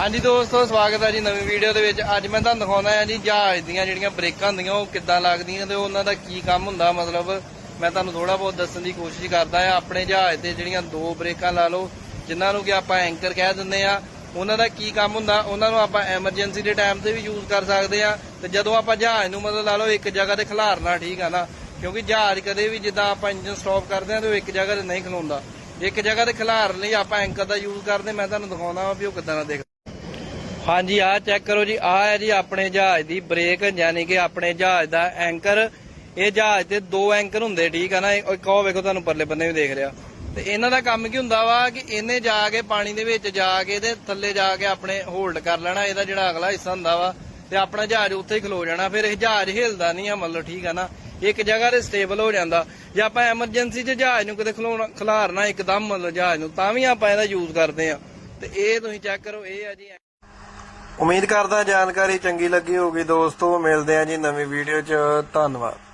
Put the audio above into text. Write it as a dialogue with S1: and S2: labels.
S1: ਹਾਂਜੀ ਦੋਸਤੋ, ਸਵਾਗਤ ਹੈ ਜੀ ਨਵੀਂ ਵੀਡੀਓ ਦੇ ਵਿੱਚ। ਅੱਜ ਮੈਂ ਤੁਹਾਨੂੰ ਦਿਖਾਉਣਾ ਹੈ ਜੀ ਜਹਾਜ਼ ਦੀਆਂ ਜਿਹੜੀਆਂ ਬ੍ਰੇਕਾਂ ਹੁੰਦੀਆਂ, ਉਹ ਕਿੱਦਾਂ ਲੱਗਦੀਆਂ ਤੇ ਉਹਨਾਂ ਦਾ ਕੀ ਕੰਮ ਹੁੰਦਾ। ਮਤਲਬ ਮੈਂ ਤੁਹਾਨੂੰ ਥੋੜਾ ਬਹੁਤ ਦੱਸਣ ਦੀ ਕੋਸ਼ਿਸ਼ ਕਰਦਾ ਆ ਆਪਣੇ ਜਹਾਜ਼ ਤੇ ਜਿਹੜੀਆਂ ਦੋ ਬ੍ਰੇਕਾਂ ਲਾ ਲਓ, ਜਿਨ੍ਹਾਂ ਨੂੰ ਕਿ ਆਪਾਂ ਐਂਕਰ ਕਹਿ ਦਿੰਦੇ ਆ ਉਹਨਾਂ ਦਾ ਕੀ ਕੰਮ ਹੁੰਦਾ, ਉਹਨਾਂ ਨੂੰ ਆਪਾਂ ਐਮਰਜੈਂਸੀ ਦੇ ਟਾਈਮ ਤੇ ਵੀ ਯੂਜ਼ ਕਰ ਸਕਦੇ ਆ ਤੇ ਜਦੋਂ ਆਪਾਂ ਜਹਾਜ਼ ਨੂੰ ਮਤਲਬ ਲਾ ਲਓ, ਇੱਕ ਜਗ੍ਹਾ ਤੇ ਖਿਲਾਰਨਾ ਠੀਕ ਆ ਨਾ, ਕਿਉਂਕਿ ਜਹਾਜ਼ ਕਦੇ ਵੀ ਜਿੱਦਾਂ ਆਪਾਂ ਇੰਜਨ ਸਟਾਪ ਕਰਦੇ ਆ ਤੇ ਉਹ ਇੱਕ ਜਗ੍ਹਾ ਤੇ ਨਹੀਂ ਖਲੋਂਦਾ। ਇੱਕ ਜਗ੍ਹਾ ਤੇ ਖਿਲਾਰਨ ਲਈ ਆਪਾਂ ਐਂਕਰ ਦਾ ਯੂਜ਼ ਕਰਦੇ, ਮੈਂ ਤੁਹਾਨੂੰ ਦਿਖਾਉਣਾ ਵਾ ਵੀ ਉਹ ਕਿੱਦਾਂ ਦਾ ਦਿਖ ਹਾਂਜੀ, ਆਹ ਚੈੱਕ ਕਰੋ ਜੀ। ਆਹ ਹੈ ਜੀ ਆਪਣੇ ਜਹਾਜ਼ ਦੀ ਬ੍ਰੇਕ ਯਾਨੀ ਕਿ ਆਪਣੇ ਜਹਾਜ਼ ਦਾ ਐਂਕਰ ਇਹ ਜਹਾਜ਼ ਤੇ ਦੋ ਐਂਕਰ ਹੁੰਦੇ, ਠੀਕ ਆ ਨਾ? ਇੱਕ ਉਹ ਵੇਖੋ ਤੁਹਾਨੂੰ ਪਰਲੇ ਬੰਨੇ ਵੀ ਦੇਖ ਰਿਹਾ। ਤੇ ਇਹਨਾਂ ਦਾ ਕੰਮ ਕੀ ਹੁੰਦਾ ਵਾ ਕਿ ਇਹਨੇ ਜਾ ਕੇ ਪਾਣੀ ਦੇ ਵਿੱਚ ਜਾ ਕੇ ਤੇ ਥੱਲੇ ਜਾ ਕੇ ਆਪਣੇ ਹੋਲਡ ਕਰ ਲੈਣਾ। ਇਹਦਾ ਜਿਹੜਾ ਅਗਲਾ ਹਿੱਸਾ ਹੁੰਦਾ ਵਾ ਤੇ ਆਪਣਾ ਜਹਾਜ਼ ਉੱਥੇ ਹੀ ਖਲੋ ਜਾਣਾ। ਫਿਰ ਇਹ ਜਹਾਜ਼ ਹਿਲਦਾ ਨਹੀਂ ਆ ਮਤਲਬ ਠੀਕ ਆ ਨਾ? ਇੱਕ ਜਗ੍ਹਾ ਤੇ ਸਟੇਬਲ ਹੋ ਜਾਂਦਾ। ਜੇ ਆਪਾਂ ਐਮਰਜੈਂਸੀ 'ਚ ਜਹਾਜ਼ ਨੂੰ ਕਿਤੇ ਖਲੋਣਾ, ਖਲਾਰਨਾ ਇੱਕਦਮ ਮਤਲਬ ਜਹਾਜ਼ ਨੂੰ, ਤਾਂ ਵੀ ਆਪਾਂ ਇਹਦਾ ਯੂਜ਼ ਕਰਦੇ ਆ। ਤੇ ਇਹ ਤੁਸੀਂ ਚੈੱਕ ਕਰੋ, ਇਹ ਆ ਜੀ ਉਮੀਦ ਕਰਦਾ ਜਾਣਕਾਰੀ ਚੰਗੀ ਲੱਗੀ ਹੋਊਗੀ ਦੋਸਤੋ ਮਿਲਦੇ ਆ ਜੀ ਨਵੀਂ ਵੀਡੀਓ 'ਚ। ਧੰਨਵਾਦ।